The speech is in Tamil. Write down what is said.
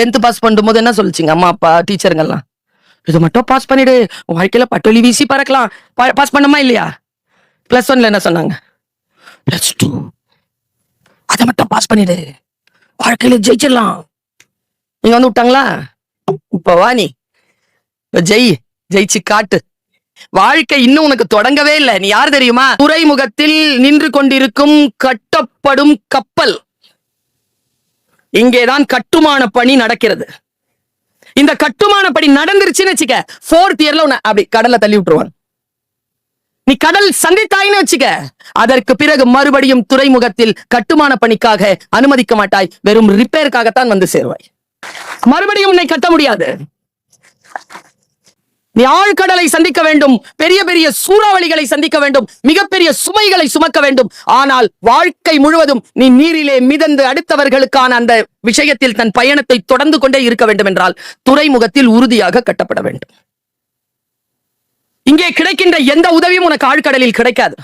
டென்த் பாஸ் பண்ணும்போது என்ன சொல்லிச்சிங்க? அம்மா அப்பா டீச்சருங்கெல்லாம்? இது மட்டும் பாஸ் பண்ணிடு. உன் வாழ்க்கையில பட்டொலி வீசி பறக்கலாம். பாஸ் பண்ணமா இல்லையா? பிளஸ் ஒன்ல என்ன சொன்னாங்க? பிளஸ் டூ அதை மட்டும் பாஸ் பண்ணிடு. வாழ்க்கையில ஜெயிச்சிடலாம். நீங்க வந்து விட்டாங்களா? இப்ப வா நீ. ஜெய். ஜெயிச்சு காட்டு. வாழ்க்கை இன்னும் உனக்கு தொடங்கவே இல்லை. நீ யார் தெரியுமா? துறைமுகத்தில் நின்று கொண்டிருக்கும் கட்டப்படும் கப்பல். இங்கேதான் கட்டுமான பணி நடக்கிறது. இந்த கட்டுமான பணி நடந்துருச்சுன்னு வச்சுக்க ஃபோர்த் இயர்ல உன்னை அப்படி கடல்ல தள்ளி விட்டுருவான். நீ கடல் சந்தித்தாயின்னு வச்சுக்க அதற்கு பிறகு மறுபடியும் துறைமுகத்தில் கட்டுமான பணிக்காக அனுமதிக்க மாட்டாய் வெறும் ரிப்பேருக்காகத்தான் வந்து சேருவாய். மறுபடியும் உன்னை கட்ட முடியாது. நீ ஆழ்கடலை சந்திக்க வேண்டும். பெரிய பெரிய சூறாவளிகளை சந்திக்க வேண்டும். மிகப்பெரிய சுமைகளை சுமக்க வேண்டும். ஆனால் வாழ்க்கை முழுவதும் நீ நீரிலே மிதந்து அடுத்தவர்களுக்கான அந்த விஷயத்தில் தன் பயணத்தை தொடர்ந்து கொண்டே இருக்க வேண்டும் என்றால் துறைமுகத்தில் உறுதியாக கட்டப்பட வேண்டும். இங்கே கிடைக்கின்ற எந்த உதவியும் உனக்கு ஆழ்கடலில் கிடைக்காது.